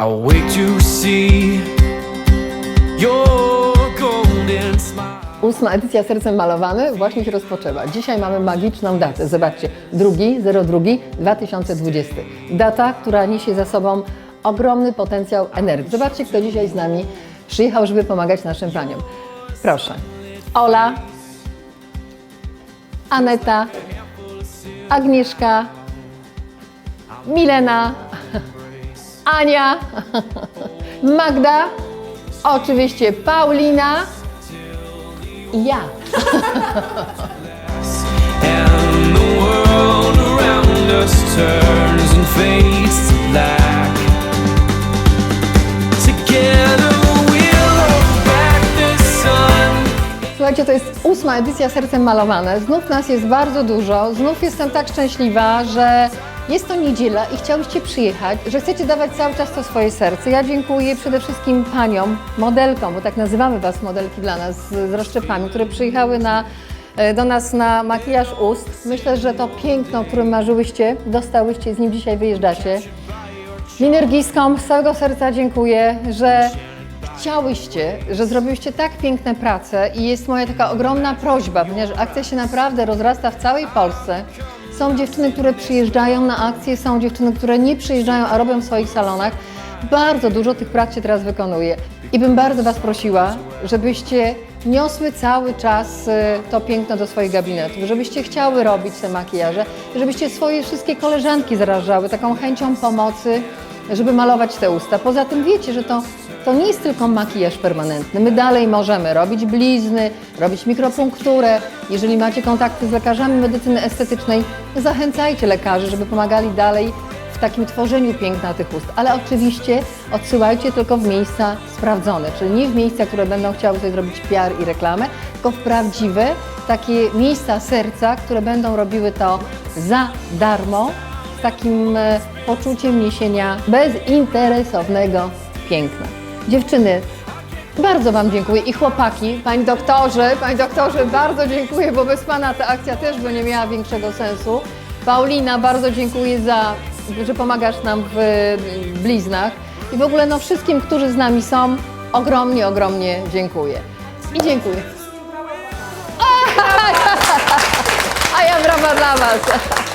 I'll wait to see your golden smile. Ósma edycja Sercem Malowane właśnie się rozpoczęła. Dzisiaj mamy magiczną datę. Zobaczcie, 2.02.2020. Data, która niesie za sobą ogromny potencjał energii. Zobaczcie, kto dzisiaj z nami przyjechał, żeby pomagać naszym paniom. Proszę. Ola, Aneta, Agnieszka, Milena, Ania, Magda, oczywiście Paulina i ja. Słuchajcie, to jest ósma edycja Sercem Malowane. Znów nas jest bardzo dużo. Znów jestem tak szczęśliwa, że jest to niedziela i chciałyście przyjechać, że chcecie dawać cały czas to swoje serce. Ja dziękuję przede wszystkim paniom, modelkom, bo tak nazywamy Was modelki dla nas z, rozszczepami, które przyjechały na, e, do nas na makijaż ust. Myślę, że to piękno, o którym marzyłyście, dostałyście, z nim dzisiaj wyjeżdżacie. Minergiskom z całego serca dziękuję, że chciałyście, że zrobiłyście tak piękne prace i jest moja taka ogromna prośba, ponieważ akcja się naprawdę rozrasta w całej Polsce. Są dziewczyny, które przyjeżdżają na akcje, są dziewczyny, które nie przyjeżdżają, a robią w swoich salonach. Bardzo dużo tych prac się teraz wykonuje. I bym bardzo Was prosiła, żebyście niosły cały czas y, to piękno do swoich gabinetów, żebyście chciały robić te makijaże, żebyście swoje wszystkie koleżanki zarażały taką chęcią pomocy, żeby malować te usta. Poza tym wiecie, że to, to nie jest tylko makijaż permanentny. My dalej możemy robić blizny, robić mikropunkturę. Jeżeli macie kontakty z lekarzami medycyny estetycznej, zachęcajcie lekarzy, żeby pomagali dalej w takim tworzeniu piękna tych ust. Ale oczywiście odsyłajcie tylko w miejsca sprawdzone, czyli nie w miejsca, które będą chciały sobie zrobić PR i reklamę, tylko w prawdziwe takie miejsca serca, które będą robiły to za darmo, z takim e, poczuciem niesienia bezinteresownego piękna. Dziewczyny, bardzo Wam dziękuję i chłopaki, Panie doktorze, Panie doktorze, bardzo dziękuję, bo bez Pana ta akcja też by nie miała większego sensu. Paulina, bardzo dziękuję za, że pomagasz nam w bliznach i w ogóle no wszystkim, którzy z nami są, ogromnie, ogromnie dziękuję. I dziękuję. A ja brawa dla Was.